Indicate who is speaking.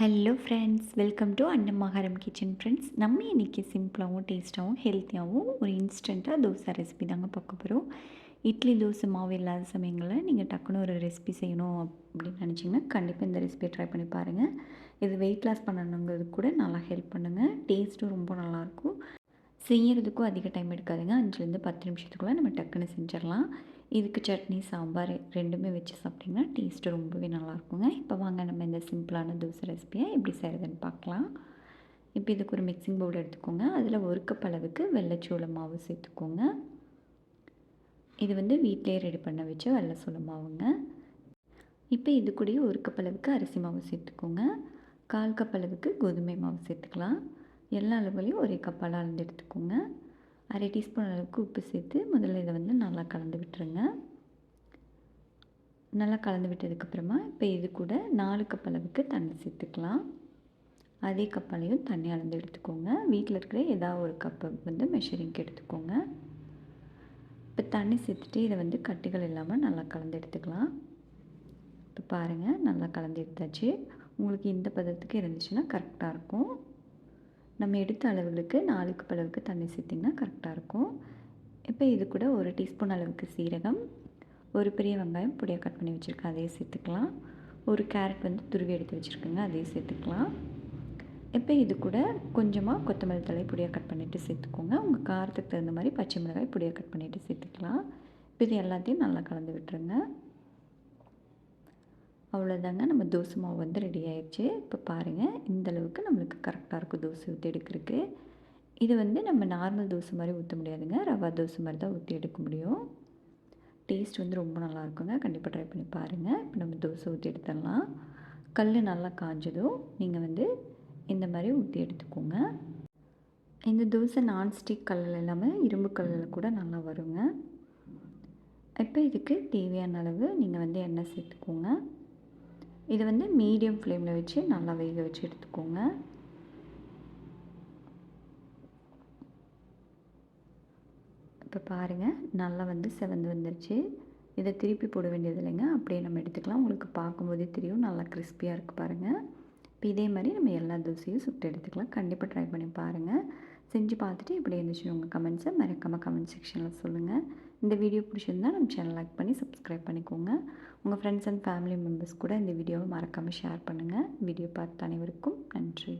Speaker 1: Hello friends welcome to Annamakaram kitchen friends நம்ம இன்றைக்கி சிம்பிளாகவும் டேஸ்ட்டாகவும் ஹெல்த்தியாகவும் ஒரு இன்ஸ்டண்ட்டாக தோசை ரெசிபி தாங்க பார்க்க போகிறோம் இட்லி தோசை மாவு இல்லாத சமயங்களில் நீங்கள் டக்குன்னு ஒரு ரெசிபி செய்யணும் அப்படின்னு நினச்சிங்கன்னா கண்டிப்பாக இந்த ரெசிபியை ட்ரை பண்ணி பாருங்கள் இது வெயிட் லாஸ் பண்ணணுங்கிறது கூட நல்லா ஹெல்ப் பண்ணுங்கள் டேஸ்ட்டும் ரொம்ப நல்லாயிருக்கும். செய்கிறதுக்கும் அதிக டைம் எடுக்காதுங்க. அஞ்சுலேருந்து பத்து நிமிஷத்துக்குள்ளே நம்ம டக்குன்னு செஞ்சிடலாம். இதுக்கு சட்னி சாம்பார் ரெண்டுமே வச்சு சாப்பிட்டிங்கன்னா டேஸ்ட்டு ரொம்பவே நல்லாயிருக்குங்க. இப்போ வாங்க நம்ம இந்த சிம்பிளான தோசை ரெசிபியை எப்படி செய்கிறதுன்னு பார்க்கலாம். இப்போ இதுக்கு ஒரு மிக்சிங் பவுல் எடுத்துக்கோங்க. அதில் ஒரு கப் அளவுக்கு வெள்ளைச்சோள மாவு சேர்த்துக்கோங்க. இது வந்து வீட்டிலே ரெடி பண்ண வச்ச வெள்ளைச்சோள மாவுங்க. இப்போ இது கூடயே ஒரு கப் அளவுக்கு அரிசி மாவு சேர்த்துக்கோங்க. கால் கப் அளவுக்கு கோதுமை மாவு சேர்த்துக்கலாம். எல்லா அளவுலேயும் ஒரே கப்பால் அளந்து எடுத்துக்கோங்க. அரை டீஸ்பூன் அளவுக்கு உப்பு சேர்த்து முதல்ல இதை வந்து நல்லா கலந்து விட்டுருங்க. நல்லா கலந்து விட்டதுக்கப்புறமா இப்போ இது கூட நாலு கப் அளவுக்கு தண்ணி சேர்த்துக்கலாம். அதே கப்பாலையும் தண்ணி அளந்து எடுத்துக்கோங்க. வீட்டில் இருக்கிற ஏதாவது ஒரு கப்பை வந்து மெஷரிங்க்கு எடுத்துக்கோங்க. இப்போ தண்ணி சேர்த்துட்டு இதை வந்து கட்டிகள் இல்லாமல் நல்லா கலந்து எடுத்துக்கலாம். இப்போ பாருங்கள் நல்லா கலந்து எடுத்தாச்சு. உங்களுக்கு இந்த பதத்துக்கு இருந்துச்சுன்னா கரெக்டாக இருக்கும். நம்ம எடுத்த அளவுகளுக்கு நாளுக்கு அளவுக்கு தண்ணி சேர்த்திங்கன்னா கரெக்டாக இருக்கும். இப்போ இது கூட ஒரு டீஸ்பூன் அளவுக்கு சீரகம் ஒரு பெரிய வெங்காயம் பொடியாக கட் பண்ணி வச்சுருக்கேன் அதையே சேர்த்துக்கலாம். ஒரு கேரட் வந்து துருவி எடுத்து வச்சுருக்கேங்க அதையும் சேர்த்துக்கலாம். இப்போ இது கூட கொஞ்சமாக கொத்தமல்லி தலை பொடியாக கட் பண்ணிவிட்டு சேர்த்துக்கோங்க. உங்கள் காரத்துக்கு தகுந்த மாதிரி பச்சை மிளகாய் பொடியாக கட் பண்ணிவிட்டு சேர்த்துக்கலாம். இப்போ இது எல்லாத்தையும் நல்லா கலந்து விட்டுருங்க. அவ்வளோதாங்க நம்ம தோசை மாவு வந்து ரெடி ஆயிடுச்சு. இப்போ பாருங்கள் இந்தளவுக்கு நம்மளுக்கு கரெக்டாக இருக்கும் தோசை ஊற்றி எடுக்கிறதுக்கு. இது வந்து நம்ம நார்மல் தோசை மாதிரி ஊற்ற முடியாதுங்க. ரவா தோசை மாதிரி தான் ஊற்றி எடுக்க முடியும். டேஸ்ட் வந்து ரொம்ப நல்லா இருக்குங்க. கண்டிப்பாக ட்ரை பண்ணி பாருங்கள் இப்போ நம்ம தோசை ஊற்றி எடுத்துடலாம். கல் நல்லா காஞ்சதும் நீங்கள் வந்து இந்த மாதிரி ஊற்றி எடுத்துக்கோங்க. இந்த தோசை நான்ஸ்டிக் கல்லில் இல்லாமல் இரும்பு கல்லில் கூட நல்லா வருங்க. இப்போ இதுக்கு தேவையான அளவு நீங்கள் வந்து எண்ணெய் சேர்த்துக்கோங்க. இதை வந்து மீடியம் ஃப்ளேமில் வச்சு நல்லா வேக வச்சு எடுத்துக்கோங்க. இப்போ பாருங்கள் நல்லா வந்து செவந்து வந்துருச்சு. இதை திருப்பி போட வேண்டியது இல்லைங்க. அப்படியே நம்ம எடுத்துக்கலாம். உங்களுக்கு பார்க்கும்போதே தெரியும். நல்லா கிறிஸ்பியாக இருக்குது பாருங்கள் இப்போ இதே மாதிரி நம்ம எல்லா தோசையும் சுட்டு எடுத்துக்கலாம். கண்டிப்பாக ட்ரை பண்ணி பாருங்கள் செஞ்சு பார்த்துட்டு இப்படி இருந்துச்சு உங்கள் கமெண்ட்ஸை மறக்காமல் கமெண்ட் செக்ஷனில் சொல்லுங்கள் இந்த வீடியோ பிடிச்சிருந்தால் நம்ம சேனல் லைக் பண்ணி சப்ஸ்கிரைப் பண்ணிக்கோங்க. உங்கள் ஃப்ரெண்ட்ஸ் அண்ட் ஃபேமிலி மெம்பர்ஸ் கூட இந்த வீடியோவை மறக்காமல் ஷேர் பண்ணுங்கள் வீடியோ பார்த்த அனைவருக்கும் நன்றி.